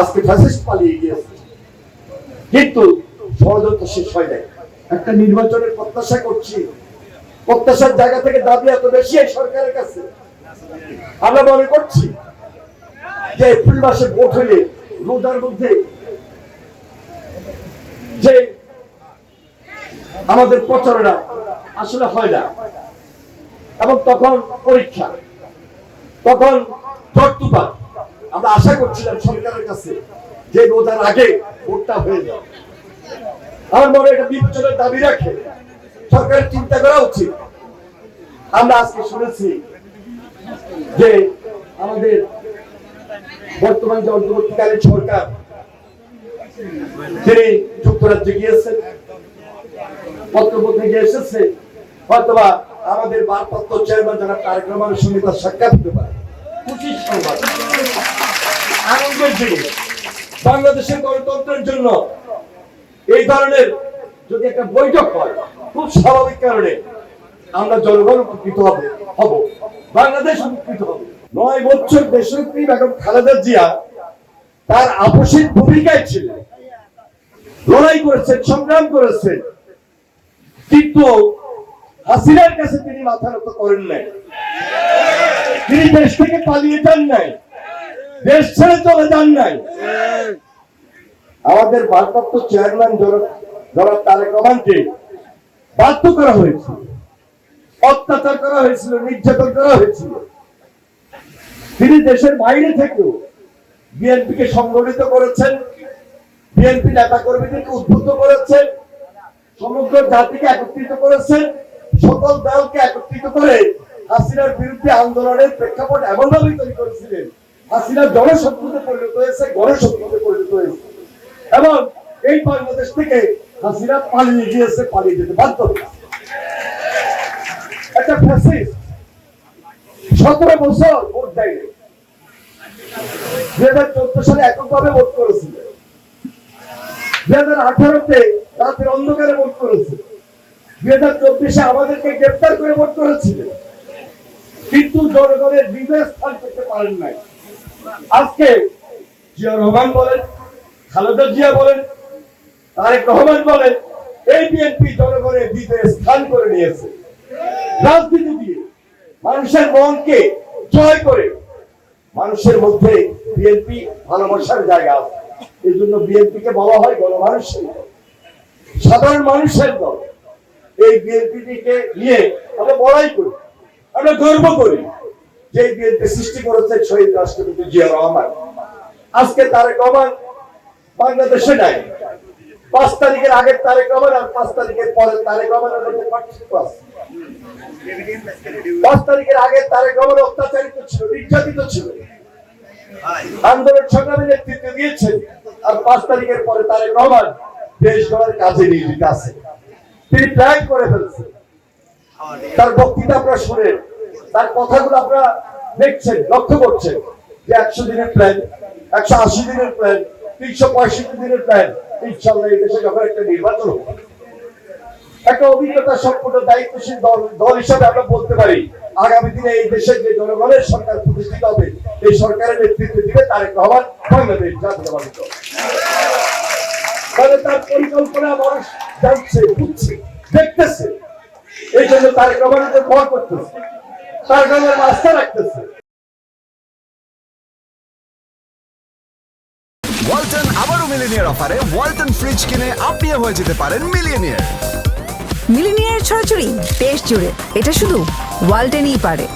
আজকে ফ্যাসিস্ট পালিয়ে গিয়েছে। কিন্তু ষড়যন্ত্র শেষ হয় নাই। একটা নির্বাচনের প্রত্যাশা করছি। প্রত্যাশার জায়গা থেকে দাবি এত বেশি এই সরকারের কাছে। আমরা মনে করছি যে এপ্রিল মাসে ভোট হলে রোজার মধ্যে যে আমাদের প্রচারণা আসলে হয় না। এবং তখন পরীক্ষা, তখন চট্টুপাত আমরা আশা করছিলাম সরকারের কাছে যে রোজার আগে ভোটটা হয়ে যাবে। আমার মনে এটা বিবেচনার দাবি রাখে। সরকারের চিন্তা করা উচিত। আমরা আজকে শুনেছি যে আমাদের বর্তমান যে অন্তর্বর্তীকালীন সরকার, তিনি যুক্তরাজ্যে গিয়েছেন পত্রপত্রে গিয়ে এসেছে, হয়তোবা আমাদের বারপত্র চেয়ারম্যান যারা তারেক রহমানের সঙ্গে তার সাক্ষাৎ হতে পারে। আনন্দের বাংলাদেশের গণতন্ত্রের জন্য এই ধরনের যদি একটা বৈঠক হয়, খুব স্বাভাবিক কারণে আমরা জনগণ উপকৃত হবে, হব। বাংলাদেশ উপকৃত হবে। নয় বছর দেশনেত্রী বেগম খালেদা জিয়া তার আপসিক ভূমিকায় ছিলেন। লড়াই করেছেন, সংগ্রাম করেছেন। কিন্তু হাসিনার কাছে তিনি মাথা নত করেন নাই। তিনি দেশ থেকে পালিয়ে যান নাই। দেশ ছেড়ে চলে যান নাই। আমাদের ভারপ্রাপ্ত চেয়ারম্যান জনাব তারেক রহমানকে বাধ্য করা হয়েছিল অত্যাচার করা হয়েছিল, নির্যাতন করা হয়েছিল। তিনি দেশের বাইরে থেকেও বিএনপিকে সংগঠিত করেছেন, বিএনপি নেতা কর্মীদেরকে উদ্বুদ্ধ করেছেন, সমগ্র জাতিকে একত্রিত করেছেন, সকল দলকে একত্রিত করে হাসিনার বিরুদ্ধে আন্দোলনের প্রেক্ষাপট এমন ভাবে তৈরি করেছিলেন। হাসিনা জনশত্রুতে পরিণত হয়েছে, গণশত্রুতে পরিণত হয়েছে। এবং এই বাংলাদেশ থেকে হাসিনা পালিয়ে গিয়েছে, পালিয়ে যেতে বাধ্য একটা সতেরো বছর ভোট দুই হাজার চোদ্দ সালে এককভাবে ভোট করেছিল। দুই হাজার আঠারোতে রাতের অন্ধকারে ভোট করেছে দুই হাজার চব্বিশে আমাদেরকে গ্রেপ্তার করে ভোট করেছিল। কিন্তু জনগণের হৃদয় স্থান করতে পারেন নাই। আজকে জিয়া রহমান বলেন, খালেদা জিয়া বলেন, তারেক রহমান বলেন, এই বিএনপি জনগণের হৃদয়ে স্থান করে নিয়েছে। রাজনীতি দিয়ে মানুষের মনকে জয় করে মানুষের মধ্যে বিএনপি ভালোবাসার জায়গা আছে। এই জন্য বিএনপি কে বলা হয় গণমানুষের দল। সাধারণ মানুষের দল। এই বিএনপিটিকে নিয়ে আমরা বড়াই করি। আমরা গর্ব করি যে বিএনপি সৃষ্টি করেছে শহীদ রাষ্ট্রপতি জিয়া রহমান। আজকে তারেক রহমান বাংলাদেশে নাই। পাঁচ তারিখের আগের তারেক রহমান আর পাঁচ তারিখের পরের তারেক রহমানের পাঁচ তারিখের আগে তারেক রহমান অত্যাচারিত ছিল, নির্যাতিত ছিল। আন্দোলন সংগ্রামে নেতৃত্ব দিয়েছেন আর পাঁচ তারিখের পরে তারেক রহমান দেশ গড়ার কাজে নিয়োজিত আছে। তিনি প্ল্যান করে ফেলছেন। তার বক্তৃতা আপনারা শুনেন। তার কথাগুলো আপনারা দেখছেন, লক্ষ্য করছেন যে একশো দিনের প্ল্যান একশো আশি দিনের প্ল্যান তিনশো পঁয়ষট্টি দিনের প্ল্যান ইনশাল্লাহ এই দেশে যখন একটা নির্বাচন হবে, একটা অভিজ্ঞতা সম্পূর্ণ দায়িত্বশীল দল দল হিসাবে আমরা বলতে পারি, আগামী দিনে এই দেশের যে জনগণের সরকার প্রতিষ্ঠিত হবে, এই সরকারের নেতৃত্ব দিবে তারেক রহমান বাংলাদেশ তাহলে তার পরিকল্পনা মানুষ জানছে, বুঝছে, দেখতেছে। এই জন্য তারেক রহমানের ভর করতেছে। তারেক রহমান আস্থা রাখতেছে। ওয়ালটন আবারও মিলিনিয়ার অফারে ওয়ালটন ফ্রিজ কিনে আপনিও হয়ে যেতে পারেন মিলিয়নিয়ার। মিলিনিয়ার ছড়াছড়ি দেশ জুড়ে। এটা শুধু ওয়ালটেনই পারে।